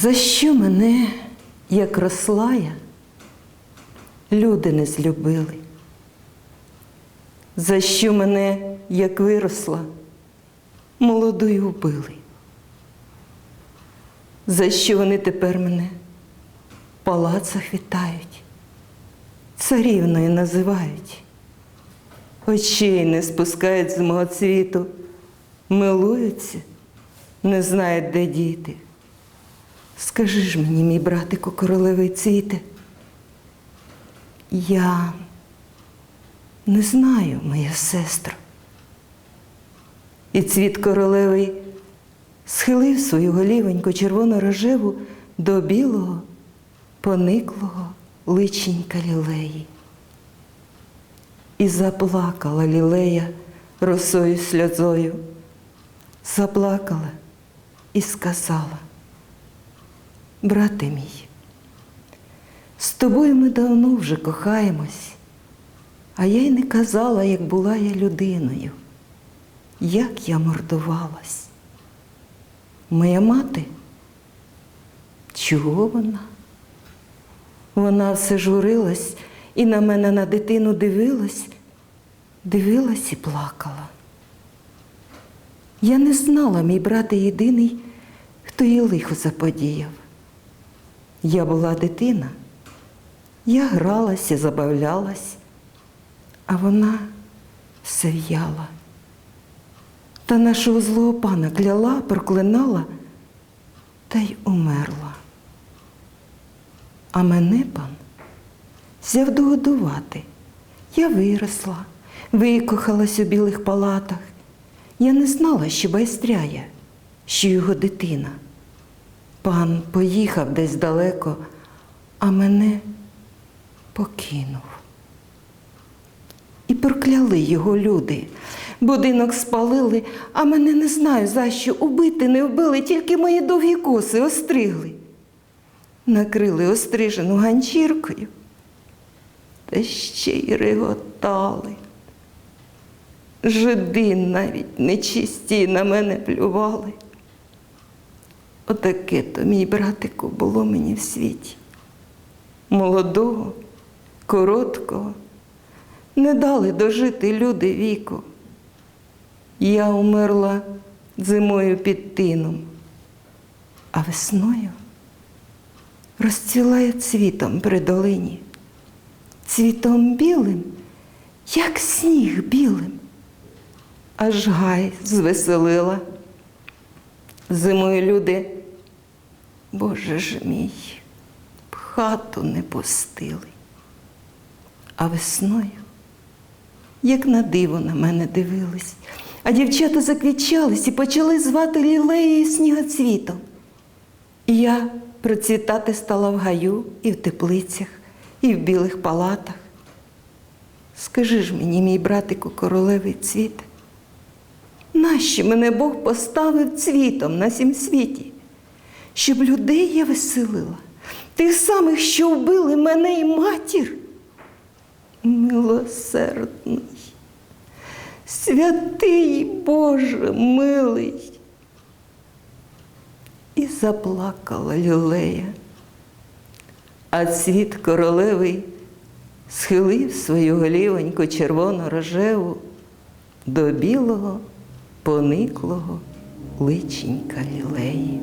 За що мене, як росла я, люди не злюбили? За що мене, як виросла, молодою вбили? За що вони тепер мене в палацах вітають, царівною називають, очей не спускають з мого цвіту, милуються, не знають, де діти. Скажи ж мені, мій братику, королевий цвіте, я не знаю, моя сестра. І цвіт королевий схилив свою голівоньку червоно рожеву до білого, пониклого личенька лілеї. І заплакала лілея росою сльозою, заплакала і сказала. Брате мій, з тобою ми давно вже кохаємось, а я й не казала, як була я людиною, як я мордувалась. Моя мати, чого вона? Вона все журилась і на мене на дитину дивилась, дивилась і плакала. Я не знала, мій брате єдиний, хто їй лихо заподіяв. Я була дитина, я гралась і забавлялась, а вона все в'яла. Та нашого злого пана кляла, проклинала та й умерла. А мене пан взяв догодувати. Я виросла, викохалась у білих палатах. Я не знала, що байстряє, що його дитина. Пан поїхав десь далеко, а мене покинув. І прокляли його люди. Будинок спалили, а мене не знаю, за що убити не вбили, тільки мої довгі коси остригли. Накрили острижену ганчіркою, та ще й реготали. Жиди навіть нечисті на мене плювали. Отаке то, мій братику, було мені в світі. Молодого, короткого, не дали дожити люди віку. Я умерла зимою під тином, а весною розцвіла я цвітом при долині, цвітом білим, як сніг білим, аж гай звеселила. Зимою люди, Боже ж мій, в хату не пустили, а весною, як на диво на мене дивились, а дівчата заквічались і почали звати лілеєю снігоцвітом. І я процвітати стала в гаю і в теплицях, і в білих палатах. Скажи ж мені, мій братику, королевий цвіт, Нащо мене Бог поставив цвітом на сім світі, щоб людей я веселила, тих самих, що вбили мене і матір. Милосердний, святий Боже милий. І заплакала лілея, а цвіт королевий схилив свою голівоньку червоно-рожеву до білого пониклого личенька лілеї.